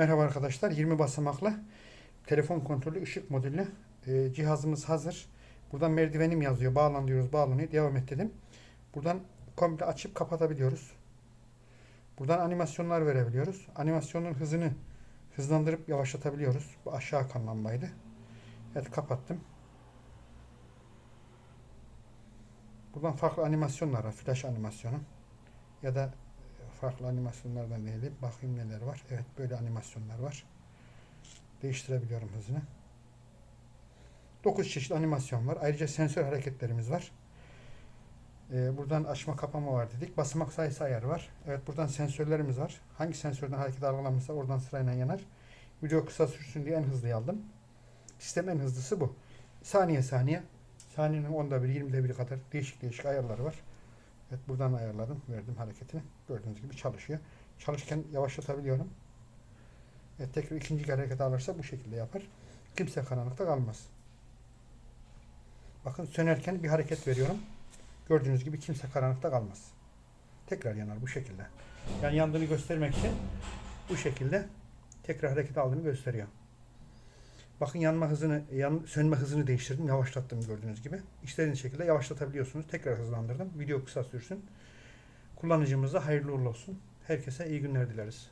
Merhaba arkadaşlar. 20 basamaklı telefon kontrolü ışık modülü e, cihazımız hazır. Buradan merdivenim yazıyor. Bağlan diyoruz. Bağlanıyor. Devam et dedim. Buradan komple açıp kapatabiliyoruz. Buradan animasyonlar verebiliyoruz. Animasyonun hızını hızlandırıp yavaşlatabiliyoruz. Bu aşağı akan lambaydı. Evet kapattım. Buradan farklı animasyonlar var. Flash animasyonu. Ya da farklı animasyonlardan diyelim. Bakayım neler var. Evet böyle animasyonlar var. Değiştirebiliyorum hızını. 9 çeşit animasyon var. Ayrıca sensör hareketlerimiz var. Ee, buradan açma kapama var dedik. Basamak sayısı ayarı var. Evet buradan sensörlerimiz var. Hangi sensörden hareket algılanmışsa oradan sırayla yanar. Video kısa sürsün diye en hızlıyı aldım. Sistem en hızlısı bu. Saniye saniye. Saniyenin onda bir, yirmide biri kadar değişik değişik ayarları var. Evet buradan ayarladım. Verdim hareketini. Gördüğünüz gibi çalışıyor. Çalışırken yavaşlatabiliyorum. Evet tekrar ikinci hareket alırsa bu şekilde yapar. Kimse karanlıkta kalmaz. Bakın sönerken bir hareket veriyorum. Gördüğünüz gibi kimse karanlıkta kalmaz. Tekrar yanar bu şekilde. Yani yandığını göstermek için bu şekilde tekrar hareket aldığını gösteriyor. Bakın yanma hızını, yan, sönme hızını değiştirdim. Yavaşlattım gördüğünüz gibi. İstediğiniz şekilde yavaşlatabiliyorsunuz. Tekrar hızlandırdım. Video kısa sürsün. Kullanıcımıza hayırlı uğurlu olsun. Herkese iyi günler dileriz.